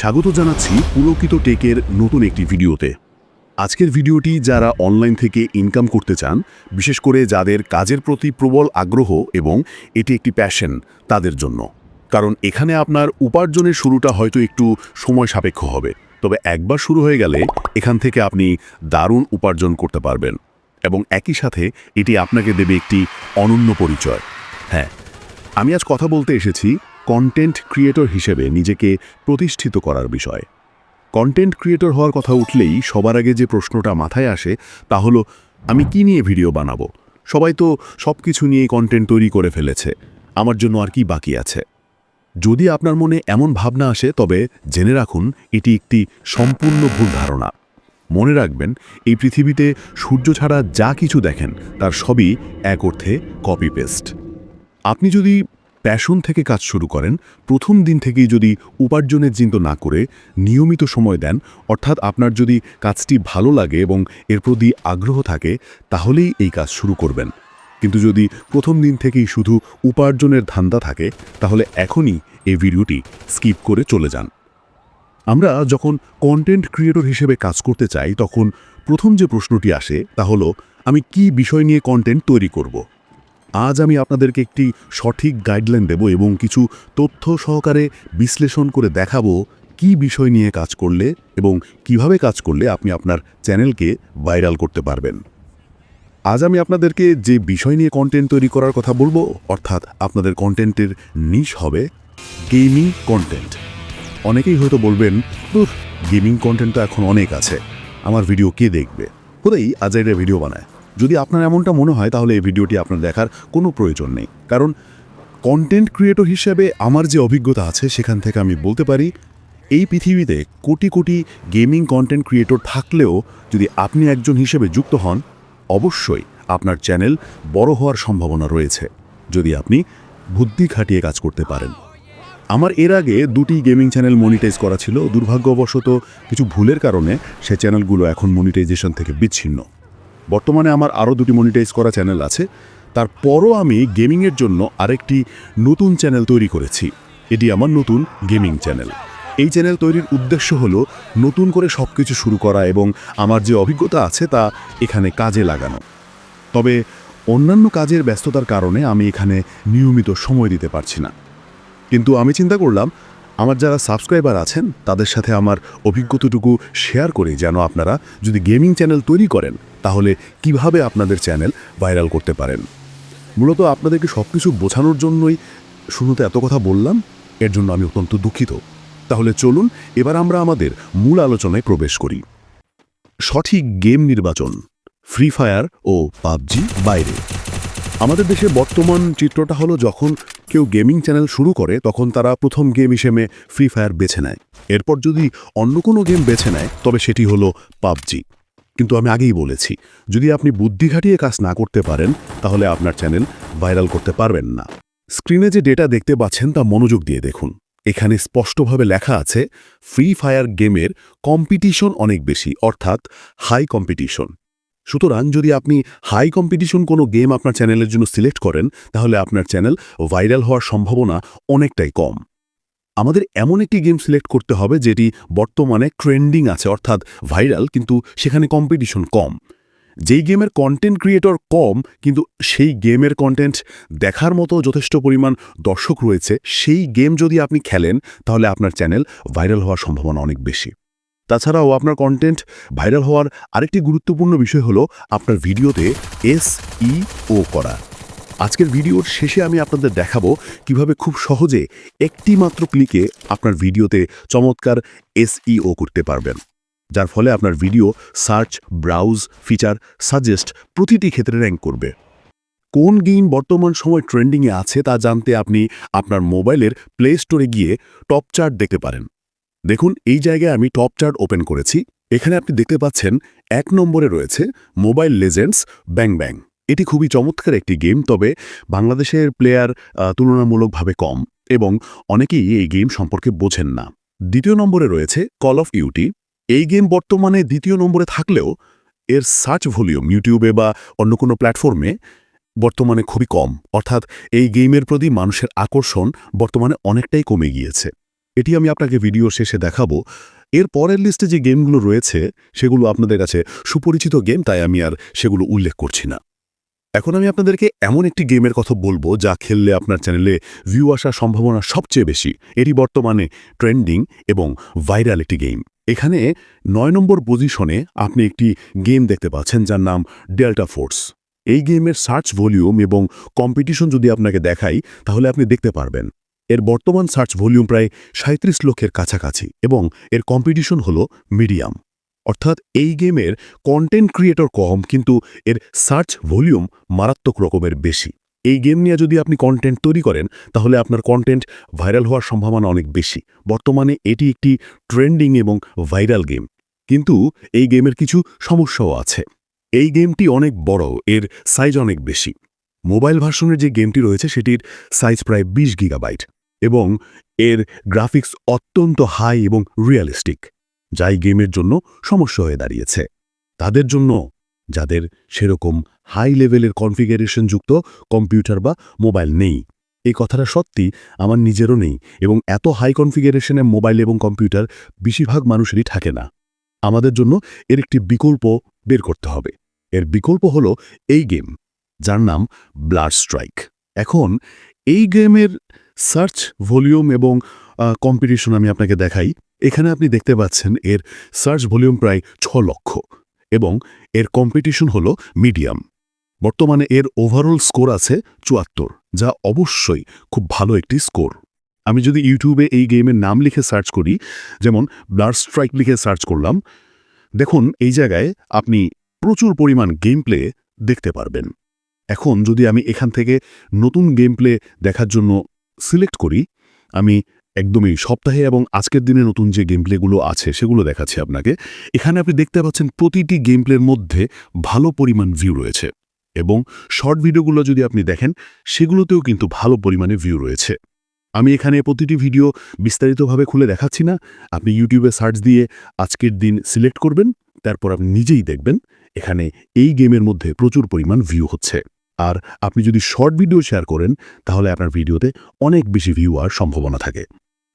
স্বাগত জানাচ্ছি পুলকিত টেকের নতুন একটি ভিডিওতে। আজকের ভিডিওটি যারা অনলাইন থেকে ইনকাম করতে চান, বিশেষ করে যাদের কাজের প্রতি প্রবল আগ্রহ এবং এটি একটি প্যাশন তাদের জন্য। কারণ এখানে আপনার উপার্জনের শুরুটা হয়তো একটু সময় সাপেক্ষ হবে। তবে একবার শুরু হয়ে গেলে এখান থেকে আপনি দারুণ উপার্জন করতে পারবেন। এবং একই সাথে এটি আপনাকে দেবে একটি অনন্য পরিচয়। হ্যাঁ আমি আজ কথা বলতে এসেছি কন্টেন্ট ক্রিয়েটর হিসেবে নিজেকে প্রতিষ্ঠিত করার বিষয়। কন্টেন্ট ক্রিয়েটর হওয়ার কথা উঠলেই সবার আগে যে প্রশ্নটা মাথায় আসে তা হলো, আমি কি নিয়ে ভিডিও বানাবো? সবাই তো সব কিছু নিয়েই কন্টেন্ট তৈরি করে ফেলেছে। আমার জন্য আর কি বাকি আছে? যদি আপনার মনে এমন ভাবনা আসে, তবে জেনে রাখুন, এটি একটি সম্পূর্ণ ভুল ধারণা। মনে রাখবেন, এই পৃথিবীতে সূর্য ছাড়া যা কিছু দেখেন, তার সবই এক অর্থে কপি পেস্ট আপনি যদি প্যাশন থেকে কাজ শুরু করেন, প্রথম দিন থেকেই যদি উপার্জনের চিন্তা না করে নিয়মিত সময় দেন, অর্থাৎ আপনার যদি কাজটি ভালো লাগে এবং এর প্রতি আগ্রহ থাকে, তাহলেই এই কাজ শুরু করবেন কিন্তু যদি প্রথম দিন থেকেই শুধু উপার্জনের ধান্দা থাকে, তাহলে এখনই এই ভিডিওটি স্কিপ করে চলে যান আমরা যখন কন্টেন্ট ক্রিয়েটর হিসেবে কাজ করতে চাই, তখন প্রথম যে প্রশ্নটি আসে, তা হলো, আমি কি বিষয় নিয়ে কন্টেন্ট তৈরি করব। আজ আমি আপনাদেরকে একটি সঠিক গাইডলাইন দেব এবং কিছু তথ্য সহকারে বিশ্লেষণ করে দেখাবো কি বিষয় নিয়ে কাজ করলে এবং কীভাবে কাজ করলে আপনি আপনার চ্যানেলকে ভাইরাল করতে পারবেন। আজ আমি আপনাদেরকে যে বিষয় নিয়ে কন্টেন্ট তৈরি করার কথা বলব, অর্থাৎ আপনাদের কন্টেন্টের নিশ হবে গেমিং কন্টেন্ট অনেকেই হয়তো বলবেন গেমিং কন্টেন্ট তো এখন অনেক আছে, আমার ভিডিও কে দেখবে? কোথায় আজাইরা ভিডিও বানায়। যদি আপনার এমনটা মনে হয়, তাহলে এই ভিডিওটি আপনার দেখার কোনো প্রয়োজন নেই। কারণ কন্টেন্ট ক্রিয়েটর হিসেবে আমার যে অভিজ্ঞতা আছে, সেখান থেকে আমি বলতে পারি, এই পৃথিবীতে crore crore gaming content creator থাকলেও যদি আপনি একজন হিসেবে যুক্ত হন, অবশ্যই আপনার চ্যানেল বড় হওয়ার সম্ভাবনা রয়েছে, যদি আপনি বুদ্ধি খাটিয়ে কাজ করতে পারেন। আমার এর আগে দুটি গেমিং চ্যানেল মনিটাইজ করা ছিল। দুর্ভাগ্যবশত কিছু ভুলের কারণে সে চ্যানেলগুলো এখন মনিটাইজেশন থেকে বিচ্ছিন্ন। বর্তমানে আমার আরও দুটি মনিটাইজ করা চ্যানেল আছে। তারপরও আমি গেমিংয়ের জন্য আরেকটি নতুন চ্যানেল তৈরি করেছি। এটি আমার নতুন গেমিং চ্যানেল এই চ্যানেল তৈরির উদ্দেশ্য হলো নতুন করে সব কিছু শুরু করা এবং আমার যে অভিজ্ঞতা আছে তা এখানে কাজে লাগানো। তবে অন্যান্য কাজের ব্যস্ততার কারণে আমি এখানে নিয়মিত সময় দিতে পারছি না। কিন্তু আমি চিন্তা করলাম আমার যারা সাবস্ক্রাইবার আছেন, তাদের সাথে আমার অভিজ্ঞতাটুকু শেয়ার করি যেন আপনারা যদি গেমিং চ্যানেল তৈরি করেন, তাহলে কীভাবে আপনাদের চ্যানেল ভাইরাল করতে পারেন। মূলত আপনাদেরকে সব কিছু বোঝানোর জন্যই শুরুতে এত কথা বললাম, এর জন্য আমি অত্যন্ত দুঃখিত। তাহলে চলুন, এবার আমরা আমাদের মূল আলোচনায় প্রবেশ করি। সঠিক গেম নির্বাচন ফ্রি ফায়ার ও পাবজি বাইরে। আমাদের দেশে বর্তমান চিত্রটা হলো যখন কেউ গেমিং চ্যানেল শুরু করে, তখন তারা প্রথম গেম হিসেবে ফ্রি ফায়ার বেছে নেয়। এরপর যদি অন্য কোনো গেম বেছে নেয়, তবে সেটি হলো পাবজি। কিন্তু আমি আগেই বলেছি, যদি আপনি বুদ্ধি খাটিয়ে কাজ না করতে পারেন, তাহলে আপনার চ্যানেল ভাইরাল করতে পারবেন না। স্ক্রিনে যে ডেটা দেখতে পাচ্ছেন, তা মনোযোগ দিয়ে দেখুন। এখানে স্পষ্টভাবে লেখা আছে ফ্রি ফায়ার গেমের কম্পিটিশন অনেক বেশি, অর্থাৎ হাই কম্পিটিশন সুতরাং যদি আপনি হাই কম্পিটিশন কোনো গেম আপনার চ্যানেলের জন্য সিলেক্ট করেন, তাহলে আপনার চ্যানেল ভাইরাল হওয়ার সম্ভাবনা অনেকটাই কম। আমাদের এমন একটি গেম সিলেক্ট করতে হবে যেটি বর্তমানে ট্রেন্ডিং আছে, অর্থাৎ ভাইরাল কিন্তু সেখানে কম্পিটিশন কম। যেই গেমের কন্টেন্ট ক্রিয়েটর কম, কিন্তু সেই গেমের কন্টেন্ট দেখার মতো যথেষ্ট পরিমাণ দর্শক রয়েছে, সেই গেম যদি আপনি খেলেন, তাহলে আপনার চ্যানেল ভাইরাল হওয়ার সম্ভাবনা অনেক বেশি। তাছাড়াও আপনার কন্টেন্ট ভাইরাল হওয়ার আরেকটি গুরুত্বপূর্ণ বিষয় হলো আপনার ভিডিওতে এস ই ও করা। আজকের ভিডিওর শেষে আমি আপনাদের দেখাবো কীভাবে খুব সহজে একটি মাত্র ক্লিকে আপনার ভিডিওতে চমৎকার এসইও করতে পারবেন। যার ফলে আপনার video search browse feature suggest প্রতিটি ক্ষেত্রে র্যাঙ্ক করবে। কোন গেম বর্তমান সময় ট্রেন্ডিংয়ে আছে তা জানতে আপনি আপনার মোবাইলের প্লে স্টোরে গিয়ে টপ চার্ট দেখতে পারেন। দেখুন, এই জায়গায় আমি টপ চার্ট ওপেন করেছি। এখানে আপনি দেখতে পাচ্ছেন এক নম্বরে রয়েছে মোবাইল লেজেন্ডস ব্যাং ব্যাং এটি খুবই চমৎকার একটি গেম তবে বাংলাদেশের প্লেয়ার তুলনামূলকভাবে কম এবং অনেকেই এই গেম সম্পর্কে বোঝেন না। দ্বিতীয় নম্বরে রয়েছে কল অফ ইউটি এই গেম বর্তমানে দ্বিতীয় নম্বরে থাকলেও এর সার্চ ভলিউম ইউটিউবে বা অন্য কোনো প্ল্যাটফর্মে বর্তমানে খুবই কম। অর্থাৎ এই গেমের প্রতি মানুষের আকর্ষণ বর্তমানে অনেকটাই কমে গিয়েছে। এটি আমি আপনাকে ভিডিও শেষে দেখাবো। এর পরের লিস্টে যে গেমগুলো রয়েছে, সেগুলো আপনাদের কাছে সুপরিচিত গেম, তাই আমি আর সেগুলো উল্লেখ করছি না। এখন আমি আপনাদেরকে এমন একটি গেমের কথা বলব, যা খেললে আপনার চ্যানেলে ভিউ আসার সম্ভাবনা সবচেয়ে বেশি। এটি বর্তমানে ট্রেন্ডিং এবং ভাইরাল একটি গেম। এখানে নয় নম্বর পজিশনে আপনি একটি গেম দেখতে পাচ্ছেন, যার নাম ডেল্টা ফোর্স। এই গেমের সার্চ ভলিউম এবং কম্পিটিশন যদি আপনাকে দেখাই, তাহলে আপনি দেখতে পারবেন। এর বর্তমান সার্চ ভলিউম প্রায় সাঁত্রিশ লক্ষের কাছাকাছি এবং এর কম্পিটিশন হল মিডিয়াম। অর্থাৎ এই গেমের কন্টেন্ট ক্রিয়েটর কম, কিন্তু এর সার্চ ভলিউম মারাত্মক রকমের বেশি। এই গেম নিয়ে যদি আপনি কন্টেন্ট তৈরি করেন, তাহলে আপনার কন্টেন্ট ভাইরাল হওয়ার সম্ভাবনা অনেক বেশি। বর্তমানে এটি একটি ট্রেন্ডিং এবং ভাইরাল গেম, কিন্তু এই গেমের কিছু সমস্যাও আছে। এই গেমটি অনেক বড়, এর সাইজ অনেক বেশি। মোবাইল ভার্সনের যে গেমটি রয়েছে, সেটির সাইজ প্রায় বিশ গিগাবাইট। এবং এর গ্রাফিক্স অত্যন্ত হাই এবং রিয়েলিস্টিক, যাই গেমের জন্য সমস্যা হয়ে দাঁড়িয়েছে। তাদের জন্য যাদের সেরকম হাই লেভেলের কনফিগারেশন যুক্ত কম্পিউটার বা মোবাইল নেই, এই কথাটা সত্যি আমার নিজেরও নেই এবং এত হাই কনফিগারেশনের মোবাইল এবং কম্পিউটার বেশিরভাগ মানুষেরই থাকে না। আমাদের জন্য এর একটি বিকল্প বের করতে হবে। এর বিকল্প হলো এই গেম, যার নাম ব্লাড স্ট্রাইক এখন এই গেমের সার্চ ভলিউম এবং কম্পিটিশন আমি আপনাকে দেখাই। এখানে আপনি দেখতে পাচ্ছেন এর সার্চ ভলিউম প্রায় ছ লক্ষ এবং এর কম্পিটিশন হল মিডিয়াম। বর্তমানে এর ওভারঅল স্কোর আছে চুয়াত্তর, যা অবশ্যই খুব ভালো একটি স্কোর। আমি যদি ইউটিউবে এই গেমের নাম লিখে সার্চ করি, যেমন ব্লাড স্ট্রাইক লিখে সার্চ করলাম, দেখুন এই জায়গায় আপনি প্রচুর পরিমাণ গেম প্লে দেখতে পারবেন। এখন যদি আমি এখান থেকে নতুন গেম প্লে দেখার জন্য সিলেক্ট করি, আমি একদমই সপ্তাহে এবং আজকের দিনে নতুন যে গেম প্লেগুলো আছে সেগুলো দেখাচ্ছি আপনাকে। এখানে আপনি দেখতে পাচ্ছেন প্রতিটি গেম প্লের মধ্যে ভালো পরিমাণ ভিউ রয়েছে এবং শর্ট ভিডিওগুলো যদি আপনি দেখেন, সেগুলোতেও কিন্তু ভালো পরিমাণে ভিউ রয়েছে। আমি এখানে প্রতিটি ভিডিও বিস্তারিতভাবে খুলে দেখাচ্ছি না। আপনি ইউটিউবে সার্চ দিয়ে আজকের দিন সিলেক্ট করবেন, তারপর আপনি নিজেই দেখবেন, এখানে এই গেমের মধ্যে প্রচুর পরিমাণ ভিউ হচ্ছে। আর আপনি যদি শর্ট ভিডিও শেয়ার করেন, তাহলে আপনার ভিডিওতে অনেক বেশি ভিউ আর সম্ভাবনা থাকে।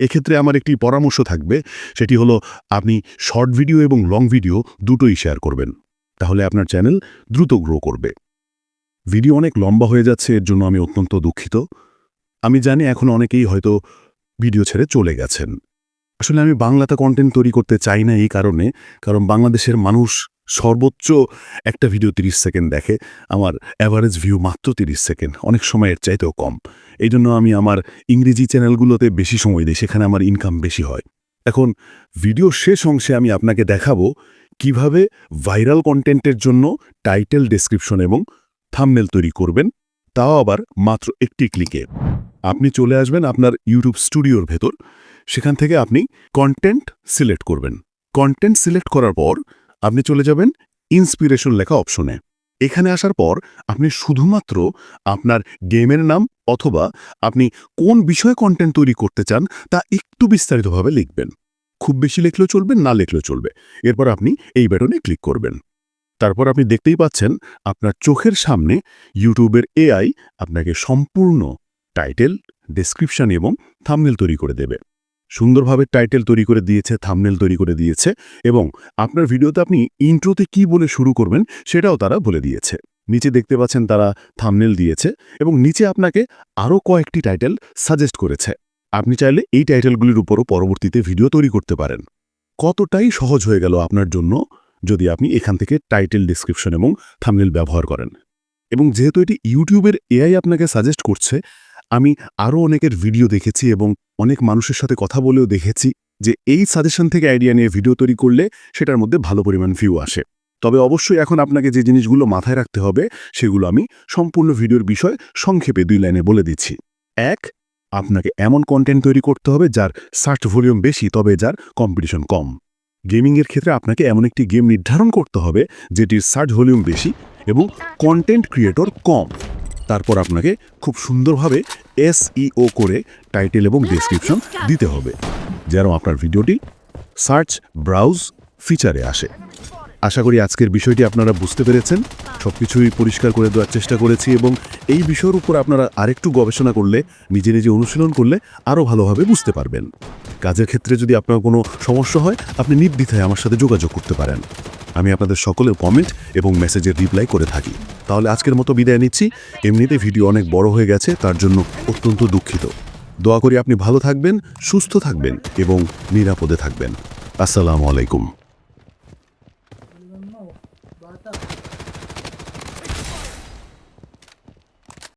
এক্ষেত্রে আমার একটি পরামর্শ থাকবে, সেটি হলো আপনি শর্ট ভিডিও এবং লং ভিডিও দুটোই শেয়ার করবেন, তাহলে আপনার চ্যানেল দ্রুত গ্রো করবে। ভিডিও অনেক লম্বা হয়ে যাচ্ছে, এর জন্য আমি অত্যন্ত দুঃখিত। আমি জানি এখন অনেকেই হয়তো ভিডিও ছেড়ে চলে গেছেন। আসলে আমি বাংলাতে কন্টেন্ট তৈরি করতে চাই না এই কারণে, কারণ বাংলাদেশের মানুষ সর্বোচ্চ একটা ভিডিও 30 সেকেন্ড দেখে। আমার অ্যাভারেজ ভিউ মাত্র 30 সেকেন্ড অনেক সময়ের চাইতেও কম। এই জন্য আমি আমার ইংরেজি চ্যানেলগুলোতে বেশি সময় দিই, সেখানে আমার ইনকাম বেশি হয়। এখন ভিডিও শেষ অংশে আমি আপনাকে দেখাবো কীভাবে ভাইরাল কন্টেন্টের জন্য টাইটেল ডেসক্রিপশন এবং থামনেল তৈরি করবেন। তাও আবার মাত্র একটি ক্লিকে আপনি চলে আসবেন আপনার ইউটিউব স্টুডিওর ভেতর। সেখান থেকে আপনি কন্টেন্ট সিলেক্ট করবেন। কন্টেন্ট সিলেক্ট করার পর আপনি চলে যাবেন ইন্সপিরেশন লেখা অপশনে এখানে আসার পর আপনি শুধুমাত্র আপনার গেমের নাম অথবা আপনি কোন বিষয়ে কন্টেন্ট তৈরি করতে চান তা একটু বিস্তারিতভাবে লিখবেন। খুব বেশি লিখলেও চলবে, না লিখলেও চলবে। এরপর আপনি এই বাটনে ক্লিক করবেন। তারপর আপনি দেখতেই পাচ্ছেন আপনার চোখের সামনে ইউটিউবের এআই আপনাকে সম্পূর্ণ টাইটেল ডেসক্রিপশন এবং থামনেল তৈরি করে দেবে। সুন্দরভাবে টাইটেল তৈরি করে দিয়েছে থামনেল তৈরি করে দিয়েছে এবং আপনার ভিডিওতে আপনি ইন্ট্রোতে কি বলে শুরু করবেন সেটাও তারা বলে দিয়েছে। নিচে দেখতে পাচ্ছেন তারা থামনেল দিয়েছে এবং নিচে আপনাকে আরও কয়েকটি টাইটেল সাজেস্ট করেছে। আপনি চাইলে এই টাইটেলগুলির উপরও পরবর্তীতে ভিডিও তৈরি করতে পারেন। কতটাই সহজ হয়ে গেল আপনার জন্য যদি আপনি এখান থেকে টাইটেল ডিসক্রিপশন এবং থামনেল ব্যবহার করেন। এবং যেহেতু এটি ইউটিউবের এআই আপনাকে সাজেস্ট করছে আমি আরও অনেকের ভিডিও দেখেছি এবং অনেক মানুষের সাথে কথা বলেও দেখেছি যে এই সাজেশন থেকে আইডিয়া নিয়ে ভিডিও তৈরি করলে সেটার মধ্যে ভালো পরিমাণ ভিউ আসে। তবে অবশ্যই এখন আপনাকে যে জিনিসগুলো মাথায় রাখতে হবে সেগুলো আমি সম্পূর্ণ ভিডিওর বিষয় সংক্ষেপে দুই লাইনে বলে দিচ্ছি। এক, আপনাকে এমন কন্টেন্ট তৈরি করতে হবে যার সার্চ ভলিউম বেশি, তবে যার কম্পিটিশন কম। গেমিংয়ের ক্ষেত্রে আপনাকে এমন একটি গেম নির্ধারণ করতে হবে যেটির সার্চ ভলিউম বেশি এবং কন্টেন্ট ক্রিয়েটর কম। তারপর আপনাকে খুব সুন্দরভাবে এসইও করে টাইটেল এবং ডেসক্রিপশন দিতে হবে। যেন আপনার ভিডিওটি সার্চ ব্রাউজ ফিচারে আসে। আশা করি আজকের বিষয়টি আপনারা বুঝতে পেরেছেন। সব কিছুই পরিষ্কার করে দেওয়ার চেষ্টা করেছি এবং এই বিষয়ের উপর আপনারা আরেকটু গবেষণা করলে, নিজে নিজে অনুশীলন করলে আরও ভালোভাবে বুঝতে পারবেন। কাজের ক্ষেত্রে যদি আপনার কোনো সমস্যা হয়, আপনি নির্দ্বিধায় আমার সাথে যোগাযোগ করতে পারেন। আমি আপনাদের সকলের কমেন্ট এবং মেসেজের রিপ্লাই করে থাকি। তাহলে আজকের মতো বিদায় নিচ্ছি। এমনিতে ভিডিও অনেক বড় হয়ে গেছে, তার জন্য অত্যন্ত দুঃখিত। দোয়া করি আপনি ভালো থাকবেন, সুস্থ থাকবেন এবং নিরাপদে থাকবেন। আসসালামু আলাইকুম।